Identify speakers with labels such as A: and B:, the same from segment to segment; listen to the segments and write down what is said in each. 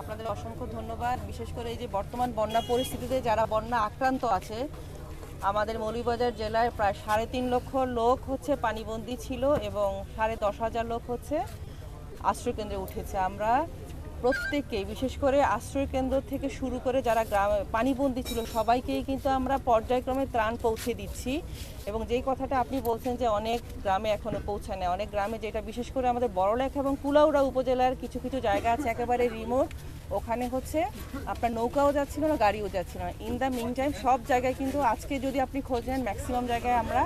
A: আপনাদের অসংখ্য ধন্যবাদ। বিশেষ করে এই যে বর্তমান বন্যা পরিস্থিতিতে যারা বন্যা আক্রান্ত আছে, আমাদের মৌলভীবাজার জেলায় প্রায় সাড়ে তিন লক্ষ লোক হচ্ছে পানিবন্দী ছিল এবং সাড়ে দশ হাজার লোক হচ্ছে আশ্রয়কেন্দ্রে উঠেছে। আমরা প্রত্যেককেই, বিশেষ করে আশ্রয়কেন্দ্র থেকে শুরু করে যারা গ্রাম, পানিবন্দী ছিল, সবাইকেই কিন্তু আমরা পর্যায়ক্রমে ত্রাণ পৌঁছে দিচ্ছি। এবং যেই কথাটা আপনি বলছেন যে অনেক গ্রামে এখনও পৌঁছায় না অনেক গ্রামে যেটা, বিশেষ করে আমাদের বড়লেখা এবং কুলাউড়া উপজেলার কিছু কিছু জায়গা আছে, একেবারে রিমোট ওখানে হচ্ছে আপনার নৌকাও যাচ্ছিল না, গাড়িও যাচ্ছিল না। ইন দ্য মিন টাইম সব জায়গায় কিন্তু আজকে যদি আপনি খোঁজ নেন ম্যাক্সিমাম জায়গায় আমরা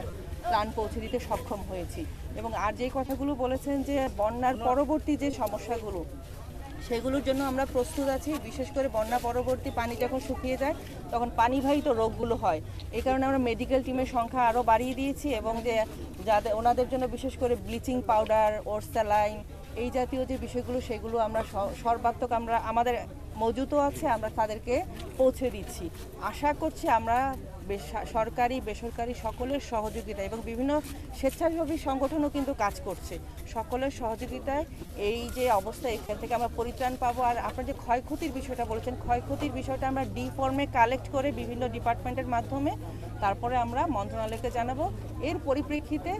A: ত্রাণ পৌঁছে দিতে সক্ষম হয়েছি। এবং আর যে কথাগুলো বলেছেন যে বন্যার পরবর্তী যে সমস্যাগুলো সেগুলোর জন্য আমরা প্রস্তুত আছি। বিশেষ করে বন্যা পরবর্তী পানি যখন শুকিয়ে যায়, তখন পানিবাহিত রোগগুলো হয়। এই কারণে আমরা মেডিকেল টিমের সংখ্যা আরও বাড়িয়ে দিয়েছি এবং যে যাদের, ওনাদের জন্য বিশেষ করে ব্লিচিং পাউডার ওরস্যালাইন এই জাতীয় যে বিষয়গুলো, সেগুলো আমরা সর্বাত্মক আমরা, আমাদের মজুতও আছে, আমরা তাদেরকে পৌঁছে দিচ্ছি। আশা করছি আমরা সরকারি, বেসরকারি সকলের সহযোগিতা এবং বিভিন্ন স্বেচ্ছাসেবী সংগঠনও কিন্তু কাজ করছে। সকলের সহযোগিতায় এই যে অবস্থা, এখান থেকে আমরা পরিত্রাণ পাবো। আর আপনার যে ক্ষয়ক্ষতির বিষয়টা বলেছেন, ক্ষয়ক্ষতির বিষয়টা আমরা ডি ফর্মে কালেক্ট করে বিভিন্ন ডিপার্টমেন্টের মাধ্যমে তারপরে আমরা মন্ত্রণালয়কে জানাব। এর পরিপ্রেক্ষিতে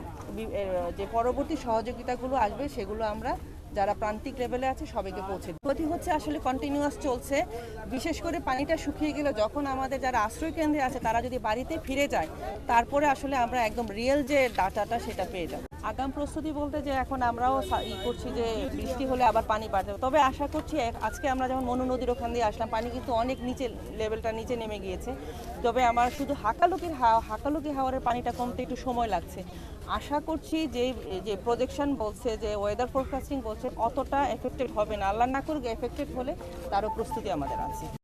A: যে পরবর্তী সহযোগিতাগুলো আসবে, সেগুলো আমরা যারা প্রান্তিক লেভেলে আছে, সবাইকে পৌঁছে। ক্ষতি হচ্ছে আসলে কন্টিনিউয়াস চলছে বিশেষ করে পানিটা শুকিয়ে গেলে যখন আমাদের যারা আশ্রয় কেন্দ্রে আছে, তারা যদি বাড়িতে ফিরে যায়, তারপরে আসলে আমরা একদম রিয়েল যে ডাটাটা সেটা পেয়ে যাব আগাম প্রস্তুতি বলতে যে এখন আমরাও ই করছি যে বৃষ্টি হলে আবার পানি বাড়তে। তবে আশা করছি আজকে আমরা যেমন মনু নদীর ওখান দিয়ে আসলাম, পানি কিন্তু অনেক নিচে লেভেলটা নিচে নেমে গিয়েছে তবে আমার শুধু হাকালুকির হাওয়া হাকালুকি হাওয়ারের পানিটা কমতে একটু সময় লাগছে আশা করছি যে যে প্রজেকশন বলছে, যে ওয়েদার ফোরকাস্টিং বলছে অতটা এফেক্টেড হবে না। আল্লাহ না করুক এফেক্টেড হলে তারও প্রস্তুতি আমাদের আছে।